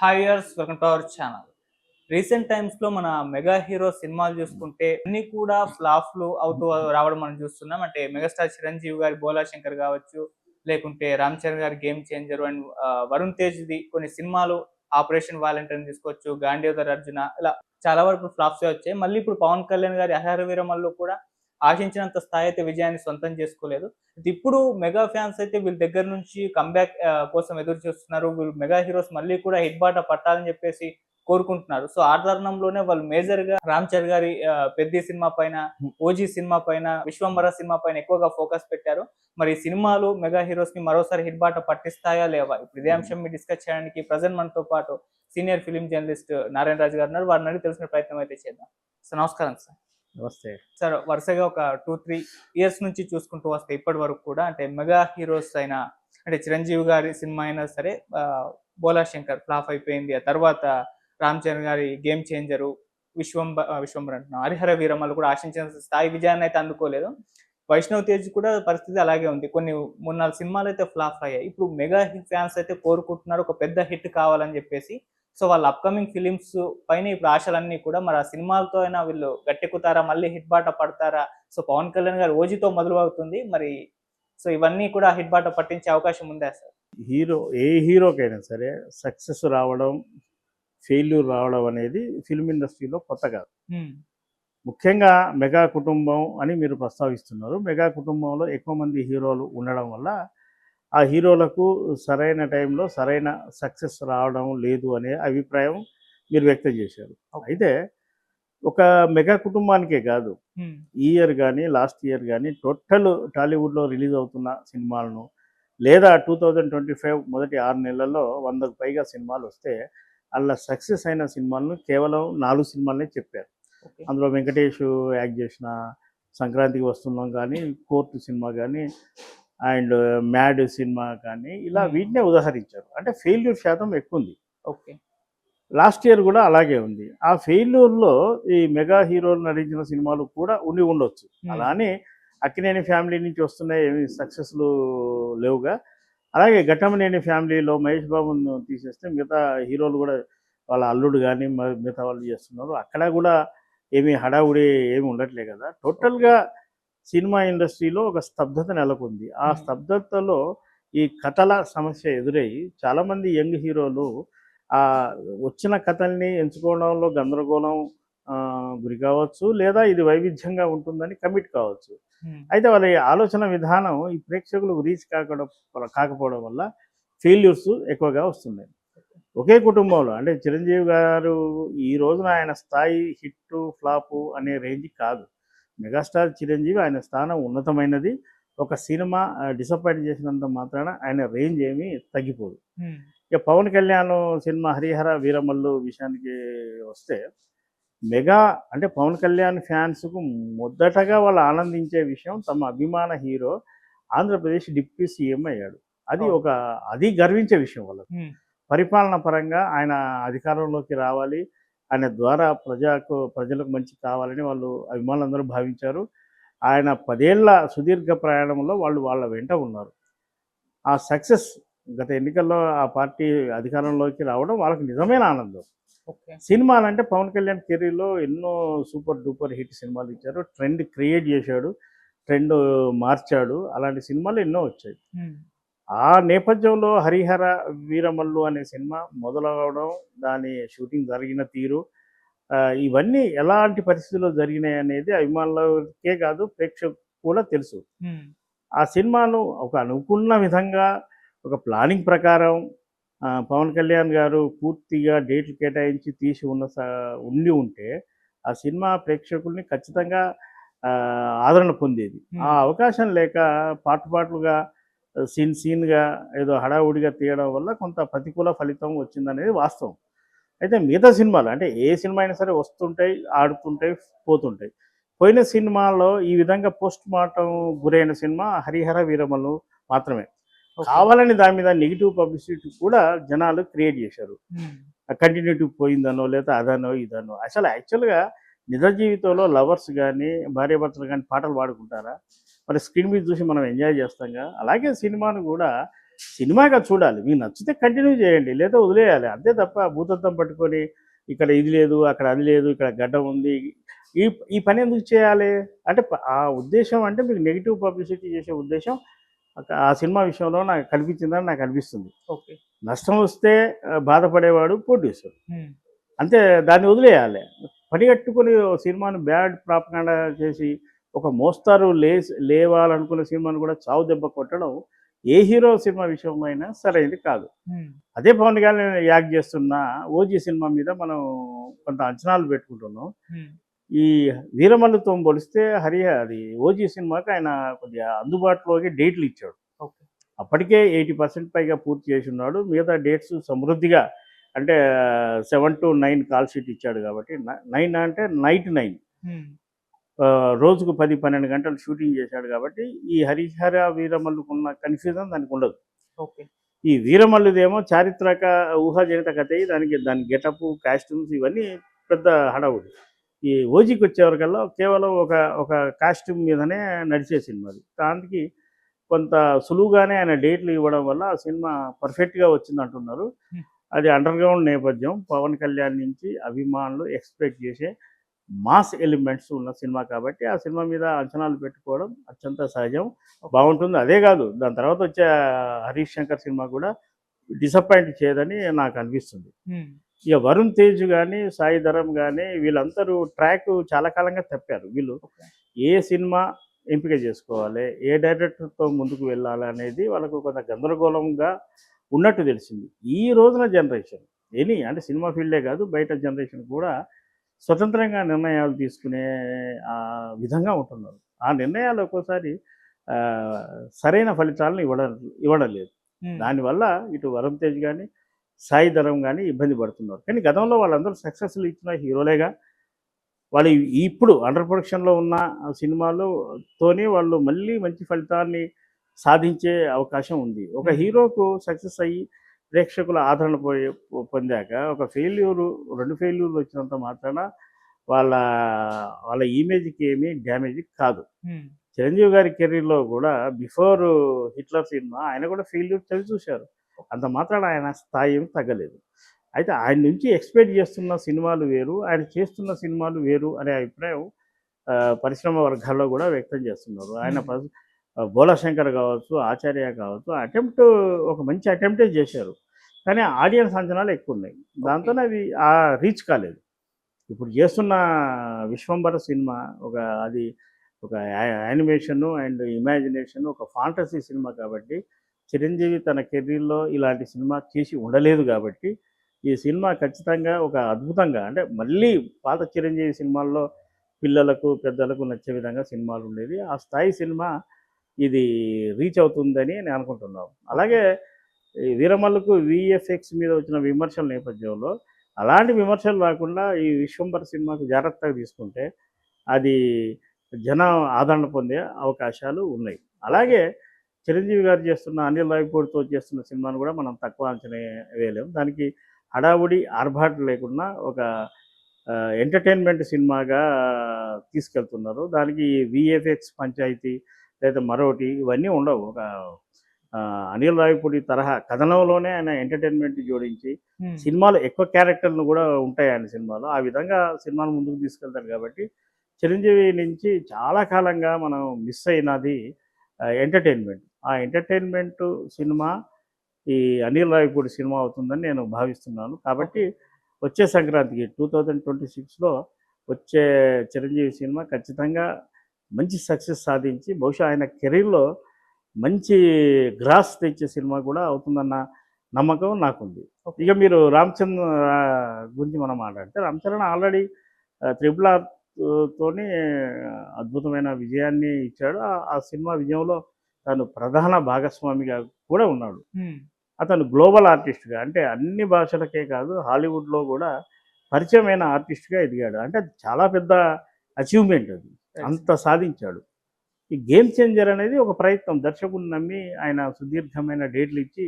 Hi years welcome to our channel. Recent టైమ్స్లో మన mega hero సినిమాలు చూసుకుంటే అన్ని కూడా ఫ్లాప్లు అవుతూ రావడం మనం చూస్తున్నాం. అంటే మెగాస్టార్ చిరంజీవి గారి బోలా శంకర్ కావచ్చు లేకుంటే రామ్ చరణ్ గారి game changer and Varun Tej the కొన్ని సినిమాలు ఆపరేషన్ వాలంటీర్ తీసుకోవచ్చు గాంధీధర్ అర్జున ఇలా చాలా వరకు ఫ్లాప్స్ వచ్చాయి. మళ్ళీ ఇప్పుడు పవన్ కళ్యాణ్ గారి అహార వీరమల్లో కూడా ఆశించినంత స్థాయి అయితే విజయాన్ని సొంతం చేసుకోలేదు. ఇప్పుడు మెగా ఫ్యాన్స్ అయితే వీళ్ళ దగ్గర నుంచి కంబ్యాక్ కోసం ఎదురు చూస్తున్నారు. వీళ్ళు మెగా హీరోస్ మళ్ళీ కూడా హిట్ బాట పట్టాలని చెప్పేసి కోరుకుంటున్నారు. సో ఆ తరుణంలోనే వాళ్ళు మేజర్గా రామ్ చరణ్ గారి పెద్ది సినిమా పైన ఓజీ సినిమా పైన విశ్వంబర సినిమా పైన ఎక్కువగా ఫోకస్ పెట్టారు. మరి ఈ సినిమాలు మెగా హీరోస్కి మరోసారి హిట్ బాట పట్టిస్తాయా లేవా? ఇప్పుడు ఇదే అంశం మీ డిస్కస్ చేయడానికి ప్రజెంట్ మనతో పాటు senior film journalist Narayana Raju గారు ఉన్నారు. వారిని అడిగి తెలిసిన ప్రయత్నం అయితే చేద్దాం. సార్ నమస్కారం సార్. నమస్తే సార్ వరుసగా ఒక టూ త్రీ ఇయర్స్ నుంచి చూసుకుంటూ వస్తే ఇప్పటి వరకు కూడా అంటే మెగా హీరోస్ అయిన అంటే చిరంజీవి గారి సినిమా అయినా సరే బోలా శంకర్ ఫ్లాప్ అయిపోయింది. ఆ తర్వాత రామ్ చరణ్ గారి గేమ్ చేంజరు విశ్వంబ విశ్వంబర్ అంటున్నాం హరిహర వీరమ్మలు కూడా ఆశించిన స్థాయి విజయాన్ని అయితే అందుకోలేదు. వైష్ణవ్ తేజ్ కూడా పరిస్థితి అలాగే ఉంది. కొన్ని మూడు నాలుగు సినిమాలు అయితే ఫ్లాప్ అయ్యాయి. ఇప్పుడు మెగా హిట్ ఫ్యాన్స్ అయితే కోరుకుంటున్నారు ఒక పెద్ద హిట్ కావాలని చెప్పేసి సో వాళ్ళ అప్కమింగ్ ఫిలిమ్స్ పైన ఇప్పుడు ఆశలన్నీ కూడా మరి ఆ సినిమాలతో అయినా వీళ్ళు గట్టెక్కుతారా? మళ్ళీ హిట్ బాట పడతారా? సో పవన్ కళ్యాణ్ గారు ఓజీతో మొదలు అవుతుంది మరి సో ఇవన్నీ కూడా హిట్ బాట పట్టించే అవకాశం ఉందా సార్? హీరో ఏ హీరోకైనా సరే సక్సెస్ రావడం ఫెయిల్యూర్ రావడం అనేది ఫిల్మ్ ఇండస్ట్రీలో కొత్త కాదు. ముఖ్యంగా మెగా కుటుంబం అని మీరు ప్రస్తావిస్తున్నారు. మెగా కుటుంబంలో ఎక్కువ మంది హీరోలు ఉండడం వల్ల ఆ హీరోలకు సరైన టైంలో సరైన సక్సెస్ రావడం లేదు అనే అభిప్రాయం మీరు వ్యక్తం చేశారు. అయితే ఒక మెగా కుటుంబానికే కాదు ఈ ఇయర్ కానీ లాస్ట్ ఇయర్ కానీ టోటల్ టాలీవుడ్లో రిలీజ్ అవుతున్న సినిమాలను లేదా టూ థౌజండ్ ట్వంటీ ఫైవ్ మొదటి ఆరు నెలల్లో వందకు పైగా సినిమాలు వస్తే అలా సక్సెస్ అయిన సినిమాలను కేవలం నాలుగు సినిమాలనే చెప్పారు. అందులో వెంకటేష్ యాక్ట్ చేసిన సంక్రాంతికి వస్తున్నాం కానీ కోర్టు సినిమా కానీ అండ్ మ్యాడ్ సినిమా కానీ ఇలా. వీటినే ఉదాహరించారు. అంటే ఫెయిల్యూర్ శాతం ఎక్కువ ఉంది ఓకే. లాస్ట్ ఇయర్ కూడా అలాగే ఉంది. ఆ ఫెయిల్యూర్లో ఈ మెగా హీరోలు నటించిన సినిమాలు కూడా ఉండి ఉండొచ్చు. అలానే అక్కినేని ఫ్యామిలీ నుంచి వస్తున్నాయి ఏమి సక్సెస్లు లేవుగా. అలాగే ఘట్టమనేని ఫ్యామిలీలో మహేష్ బాబును తీసేస్తే మిగతా హీరోలు కూడా వాళ్ళ అల్లుడు కానీ మిగతా వాళ్ళు చేస్తున్నారు. అక్కడ కూడా ఏమి హడావుడి ఏమి ఉండట్లే కదా. టోటల్గా సినిమా ఇండస్ట్రీలో ఒక స్తబ్దత నెలకొంది. ఆ. స్తబ్దతలో ఈ కథల సమస్య ఎదురయ్యి చాలామంది యంగ్ హీరోలు ఆ వచ్చిన కథల్ని ఎంచుకోవడంలో గందరగోళం గురి కావచ్చు లేదా ఇది వైవిధ్యంగా ఉంటుందని కమిట్ కావచ్చు. అయితే వాళ్ళ ఆలోచన విధానం ఈ ప్రేక్షకులకు రీచ్ కాకపోవడం కాకపోవడం వల్ల ఫెయిల్యూర్స్ ఎక్కువగా వస్తున్నాయి. ఒకే కుటుంబంలో అంటే చిరంజీవి గారు ఈ రోజున ఆయన స్థాయి హిట్ ఫ్లాప్ అనే రేంజ్ కాదు. మెగాస్టార్ చిరంజీవి ఆయన స్థానం ఉన్నతమైనది. ఒక సినిమా డిసప్పాయింట్ చేసినంత మాత్రాన ఆయన రేంజ్ ఏమీ తగ్గిపోదు. ఇక పవన్ కళ్యాణ్ సినిమా హరిహర వీరమల్లు విషయానికి వస్తే మెగా అంటే పవన్ కళ్యాణ్ ఫ్యాన్స్కు మొదటగా వాళ్ళు ఆనందించే విషయం తమ అభిమాన హీరో ఆంధ్రప్రదేశ్ డిప్యూటీ సీఎం అయ్యాడు. అది. ఒక అది గర్వించే విషయం వాళ్ళకు. పరిపాలన పరంగా ఆయన అధికారంలోకి రావాలి. ఆయన ద్వారా ప్రజలకు ప్రజలకు మంచి కావాలని వాళ్ళు అభిమానులందరూ భావించారు. ఆయన పదేళ్ళ సుదీర్ఘ ప్రయాణంలో వాళ్ళు వాళ్ళ వెంట ఉన్నారు. ఆ సక్సెస్ గత ఎన్నికల్లో ఆ పార్టీ అధికారంలోకి రావడం వాళ్ళకి నిజమైన ఆనందం. సినిమాలు అంటే పవన్ కళ్యాణ్ కెరీర్లో ఎన్నో సూపర్ డూపర్ హిట్ సినిమాలు ఇచ్చారు. ట్రెండ్ క్రియేట్ చేశాడు. ట్రెండ్ మార్చాడు. అలాంటి సినిమాలు ఎన్నో వచ్చాయి. ఆ నేపథ్యంలో హరిహర వీరమల్లు అనే సినిమా మొదలవడం దాని షూటింగ్ జరిగిన తీరు ఇవన్నీ ఎలాంటి పరిస్థితుల్లో జరిగినాయి అనేది అభిమానులకే కాదు ప్రేక్షకు కూడా తెలుసు. ఆ సినిమాను ఒక అనుకున్న విధంగా ఒక ప్లానింగ్ ప్రకారం పవన్ కళ్యాణ్ గారు పూర్తిగా డేట్లు కేటాయించి తీసి ఉన్న స- ఉండి ఉంటే ఆ సినిమా ప్రేక్షకుల్ని ఖచ్చితంగా ఆదరణ పొందేది. ఆ అవకాశం లేక పాటు పాటులుగా సీన్ సీన్గా ఏదో హడావుడిగా తీయడం వల్ల కొంత ప్రతికూల ఫలితం వచ్చిందనేది వాస్తవం. అయితే మిగతా సినిమాలు అంటే ఏ సినిమా అయినా సరే వస్తుంటాయి ఆడుతుంటాయి పోతుంటాయి. పోయిన సినిమాలో ఈ విధంగా పోస్ట్ మార్టం గురైన సినిమా హరిహర వీరమలు మాత్రమే. కావాలని దాని మీద నెగిటివ్ పబ్లిసిటీ కూడా జనాలు క్రియేట్ చేశారు. కంటిన్యూటీ పోయిందనో లేదా అదనో ఇదనో. అసలు యాక్చువల్గా నిజ జీవితంలో లవర్స్ కానీ భార్యాభర్తలు కానీ పాటలు పాడుకుంటారా? మరి స్క్రీన్ మీద చూసి మనం ఎంజాయ్ చేస్తాంగా అలాగే సినిమాను కూడా సినిమాగా చూడాలి. మీకు నచ్చితే కంటిన్యూ చేయండి. లేదా వదిలేయాలి. అంతే తప్ప భూతత్వం పట్టుకొని ఇక్కడ ఇది లేదు అక్కడ అది లేదు ఇక్కడ గడ్డ ఉంది. ఈ ఈ పని ఎందుకు చేయాలి? అంటే ఆ ఉద్దేశం అంటే మీకు నెగిటివ్ పబ్లిసిటీ చేసే ఉద్దేశం ఆ సినిమా విషయంలో నాకు కనిపించిందని నాకు అనిపిస్తుంది. ఓకే. నష్టం వస్తే బాధపడేవాడు ప్రొడ్యూసర్ అంతే దాన్ని వదిలేయాలి. పనిగట్టుకుని ఓ సినిమాను బ్యాడ్ ప్రాపకాండ చేసి ఒక మోస్తారు లే లేవాలనుకున్న సినిమాను కూడా చావు దెబ్బ కొట్టడం ఏ హీరో సినిమా విషయంలో అయినా సరైనది కాదు. అదే పవన్ కళ్యాణ్ యాక్ట్ చేస్తున్న ఓజీ సినిమా మీద మనం కొంత అంచనాలు పెట్టుకుంటున్నాం. ఈ వీరమల్లుతో పోలిస్తే హరి అది ఓజీ సినిమాకి ఆయన కొద్దిగా అందుబాటులోకి డేట్లు ఇచ్చాడు. అప్పటికే ఎయిటీ పర్సెంట్ పైగా పూర్తి చేసి ఉన్నాడు. మిగతా డేట్స్ సమృద్ధిగా అంటే seven to nine call sheet ఇచ్చాడు కాబట్టి నైన్ అంటే నైట్ నైన్. రోజుకు పది పన్నెండు గంటలు షూటింగ్ చేశాడు కాబట్టి ఈ హరిహర వీరమల్లుకు ఉన్న కన్ఫ్యూజన్ దానికి ఉండదు. ఓకే. ఈ వీరమల్లుదేమో చారిత్రక ఊహాజనిత కథ దానికి దాని గెటప్ కాస్ట్యూమ్స్ ఇవన్నీ పెద్ద హడావుడి. ఈ ఓజీకి వచ్చేవరకల్లా కేవలం ఒక ఒక కాస్ట్యూమ్ మీదనే నడిచే సినిమా అది. దానికి కొంత సులువుగానే ఆయన డేట్లు ఇవ్వడం వల్ల ఆ సినిమా పర్ఫెక్ట్గా వచ్చింది అంటున్నారు. అది అండర్ గ్రౌండ్ నేపథ్యం పవన్ కళ్యాణ్ నుంచి అభిమానులు ఎక్స్పెక్ట్ చేసే మాస్ ఎలిమెంట్స్ ఉన్న సినిమా కాబట్టి ఆ సినిమా మీద అంచనాలు పెట్టుకోవడం అత్యంత సహజం. బాగుంటుంది. అదే కాదు దాని తర్వాత వచ్చే హరీష్ శంకర్ సినిమా కూడా డిసప్పాయింట్ చేయదని నాకు అనిపిస్తుంది. ఇక వరుణ్ తేజ్ కానీ సాయి ధరం కానీ వీళ్ళందరూ ట్రాక్ చాలా కాలంగా తప్పారు. వీళ్ళు ఏ సినిమా ఎంపిక చేసుకోవాలి ఏ డైరెక్టర్తో ముందుకు వెళ్ళాలి అనేది వాళ్ళకు కొంత గందరగోళంగా ఉన్నట్టు తెలిసింది. ఈ రోజున జనరేషన్ ఎనీ అంటే సినిమా ఫీల్డే కాదు బయట జనరేషన్ కూడా స్వతంత్రంగా నిర్ణయాలు తీసుకునే ఆ విధంగా ఉంటున్నారు. ఆ నిర్ణయాలు ఒక్కోసారి సరైన ఫలితాలను ఇవ్వడం ఇవ్వడం లేదు దానివల్ల ఇటు వరుణ్ తేజ్ కానీ సాయి ధరం కానీ ఇబ్బంది పడుతున్నారు. కానీ గతంలో వాళ్ళందరూ సక్సెస్లు ఇచ్చిన హీరోలేగా వాళ్ళు ఇప్పుడు అండర్ ప్రొడక్షన్లో ఉన్న సినిమాలతోనే వాళ్ళు మళ్ళీ మంచి ఫలితాన్ని సాధించే అవకాశం ఉంది. ఒక హీరోకు సక్సెస్ అయ్యి ప్రేక్షకుల ఆదరణ పోయి పొందాక ఒక ఫెయిల్యూరు రెండు ఫెయిల్యూర్లు వచ్చినంత మాత్రాన వాళ్ళ వాళ్ళ ఇమేజ్కి ఏమీ డ్యామేజ్ కాదు. చిరంజీవి గారి కెరీర్లో కూడా బిఫోర్ హిట్లర్ సినిమా ఆయన కూడా ఫెయిల్యూర్ చవి చూశారు. అంత మాత్రాన ఆయన స్థాయి ఏమి తగ్గలేదు. అయితే ఆయన నుంచి ఎక్స్పెక్ట్ చేస్తున్న సినిమాలు వేరు ఆయన చేస్తున్న సినిమాలు వేరు అనే అభిప్రాయం పరిశ్రమ వర్గాల్లో కూడా వ్యక్తం చేస్తున్నారు. ఆయన బోలాశంకర్ కావచ్చు ఆచార్య కావచ్చు అటెంప్ట్ ఒక మంచి అటెంప్టే చేశారు. కానీ ఆడియన్స్ అంచనాలు ఎక్కువ ఉన్నాయి దాంతో అవి ఆ రీచ్ కాలేదు. ఇప్పుడు చేస్తున్న విశ్వంబర సినిమా ఒక అది ఒక యానిమేషన్ అండ్ ఇమాజినేషన్ ఒక ఫాంటసీ సినిమా కాబట్టి చిరంజీవి తన కెరీర్లో ఇలాంటి సినిమా చేసి ఉండలేదు కాబట్టి ఈ సినిమా ఖచ్చితంగా ఒక అద్భుతంగా అంటే మళ్ళీ పాత చిరంజీవి సినిమాల్లో పిల్లలకు పెద్దలకు నచ్చే విధంగా సినిమాలు ఉండేది ఆ స్థాయి సినిమా ఇది రీచ్ అవుతుందని నేను అనుకుంటున్నాను. అలాగే వీరమల్లుకు విఎఫ్ఎక్స్ మీద వచ్చిన విమర్శల నేపథ్యంలో అలాంటి విమర్శలు రాకుండా ఈ విశ్వంబర సినిమాకు జాగ్రత్తగా తీసుకుంటే అది జనం ఆదరణ పొందే అవకాశాలు ఉన్నాయి. అలాగే చిరంజీవి గారు చేస్తున్న అనిల్ రాయపూడితో చేస్తున్న సినిమాను కూడా మనం తక్కువ అంచనా వేయలేము దానికి హడావుడి ఆర్భాట్ లేకుండా ఒక ఎంటర్టైన్మెంట్ సినిమాగా తీసుకెళ్తున్నారు. దానికి విఎఫ్ఎక్స్ పంచాయతీ లేదా మరొకటి ఇవన్నీ ఉండవు. ఒక అనిల్ రావిపూడి తరహా కథనంలోనే ఆయన ఎంటర్టైన్మెంట్ జోడించి సినిమాలో ఎక్కువ క్యారెక్టర్లు కూడా ఉంటాయి ఆయన సినిమాలో. ఆ విధంగా సినిమాను ముందుకు తీసుకెళ్తారు కాబట్టి చిరంజీవి నుంచి చాలా కాలంగా మనం మిస్ అయినది ఎంటర్టైన్మెంట్. ఆ ఎంటర్టైన్మెంట్ సినిమా ఈ అనిల్ రావిపూడి సినిమా అవుతుందని నేను భావిస్తున్నాను. కాబట్టి వచ్చే సంక్రాంతికి టూ థౌజండ్ ట్వంటీ సిక్స్లో వచ్చే చిరంజీవి సినిమా ఖచ్చితంగా మంచి సక్సెస్ సాధించి బహుశా ఆయన కెరీర్లో మంచి గ్రాస్ తెచ్చే సినిమా కూడా అవుతుందన్న నమ్మకం నాకుంది. ఇక మీరు రామచంద్ర గురించి మనం మాట్లాడితే Ram Charan already triple R తోని అద్భుతమైన విజయాన్ని ఇచ్చాడు. ఆ- సినిమా విజయంలో తను ప్రధాన భాగస్వామిగా కూడా ఉన్నాడు. అతను గ్లోబల్ ఆర్టిస్ట్గా అంటే అన్ని భాషలకే కాదు హాలీవుడ్లో కూడా పరిచయమైన ఆర్టిస్ట్గా ఎదిగాడు. అంటే చాలా పెద్ద అచీవ్మెంట్ అది. అంత సాధించాడు. ఈ గేమ్ చేంజర్ అనేది ఒక ప్రయత్నం. దర్శకుడిని నమ్మి ఆయన సుదీర్ఘమైన డేట్లు ఇచ్చి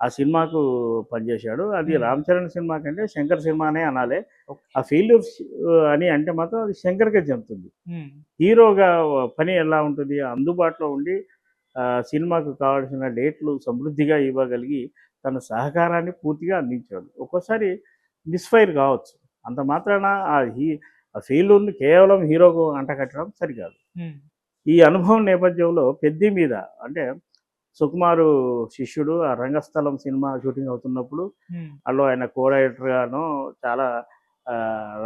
ఆ సినిమాకు పనిచేశాడు. అది Hmm. రామ్ చరణ్ సినిమా కంటే శంకర్ సినిమానే అనాలి. ఆ ఫెయిల్యూర్ అని అంటే మాత్రం అది శంకర్కే చెందుతుంది. ఉమ్, హీరోగా పని ఎలా ఉంటుంది? అందుబాటులో ఉండి సినిమాకు కావాల్సిన డేట్లు సమృద్ధిగా ఇవ్వగలిగి తన సహకారాన్ని పూర్తిగా అందించాడు. ఒక్కోసారి మిస్ఫైర్ కావచ్చు. అంత మాత్రాన ఆ హీ ఆ ఫెయిల్యూర్ని కేవలం హీరోకు అంటకట్టడం సరికాదు. ఈ అనుభవం నేపథ్యంలో పెద్ది మీద అంటే సుకుమారు శిష్యుడు ఆ రంగస్థలం సినిమా షూటింగ్ అవుతున్నప్పుడు అందులో ఆయన కో గాను చాలా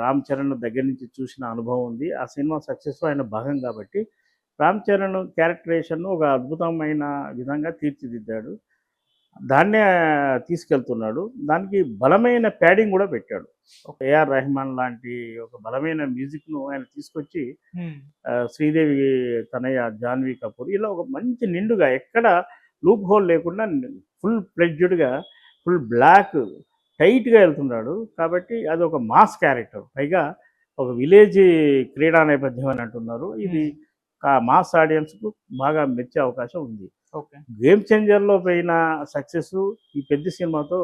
రామ్ చరణ్ దగ్గర నుంచి చూసిన అనుభవం ఉంది. ఆ సినిమా సక్సెస్లో ఆయన భాగం కాబట్టి రామ్ చరణ్ క్యారెక్టరేషన్ ఒక అద్భుతమైన విధంగా తీర్చిదిద్దాడు. దాన్నే తీసుకెళ్తున్నాడు. దానికి బలమైన ప్యాడింగ్ కూడా పెట్టాడు. ఒక ఏఆర్ రెహమాన్ లాంటి ఒక బలమైన మ్యూజిక్ను ఆయన తీసుకొచ్చి శ్రీదేవి తనయ్య జాన్వీ కపూర్ ఇలా ఒక మంచి నిండుగా ఎక్కడ లూప్ హోల్ లేకుండా ఫుల్ ప్లెడ్జ్డ్గా ఫుల్ బ్లాక్ టైట్గా వెళ్తున్నాడు. కాబట్టి అది ఒక మాస్ క్యారెక్టర్. పైగా ఒక విలేజ్ క్రీడా నేపథ్యం అని అంటున్నారు. ఇది మాస్ ఆడియన్స్కు బాగా మెచ్చే అవకాశం ఉంది. గేమ్ చేంజర్లో పోయిన సక్సెస్ ఈ పెద్ద సినిమాతో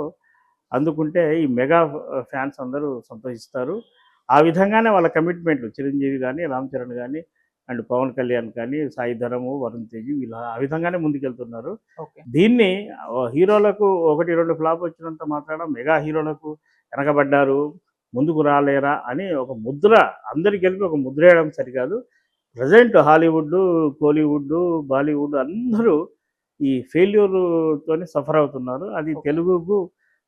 అందుకుంటే ఈ మెగా ఫ్యాన్స్ అందరూ సంతోషిస్తారు. ఆ విధంగానే వాళ్ళ కమిట్మెంట్లు చిరంజీవి కానీ రామ్ చరణ్ కానీ అండ్ పవన్ కళ్యాణ్ కానీ సాయి ధరము వరుణ్ తేజ్ ఇలా ఆ విధంగానే ముందుకెళ్తున్నారు. దీన్ని హీరోలకు ఒకటి రెండు ఫ్లాప్ వచ్చినంత మాత్రాన మెగా హీరోలకు వెనకబడ్డారు ముందుకు రాలేరా అని ఒక ముద్ర అందరికి కలిపి ఒక ముద్ర వేయడం సరికాదు. ప్రజెంట్ హాలీవుడ్ కోలీవుడ్ బాలీవుడ్ అందరూ ఈ ఫెయిల్యూర్తోనే సఫర్ అవుతున్నారు. అది. తెలుగుకు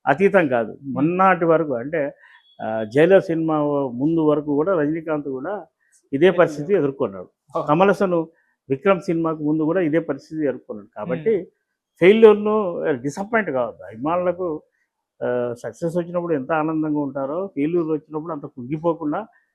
అతీతం కాదు. మొన్నటి వరకు అంటే జైలర్ సినిమా ముందు వరకు కూడా రజనీకాంత్ కూడా ఇదే పరిస్థితి ఎదుర్కొన్నాడు. కమలసను విక్రమ్ సినిమాకు ముందు కూడా ఇదే పరిస్థితి ఎదుర్కొన్నాడు. కాబట్టి ఫెయిల్యూర్ను డిసప్పాయింట్ కావద్దు. అభిమానులకు సక్సెస్ వచ్చినప్పుడు ఎంత ఆనందంగా ఉంటారో ఫెయిల్యూర్ వచ్చినప్పుడు అంత కుంగిపోకుండా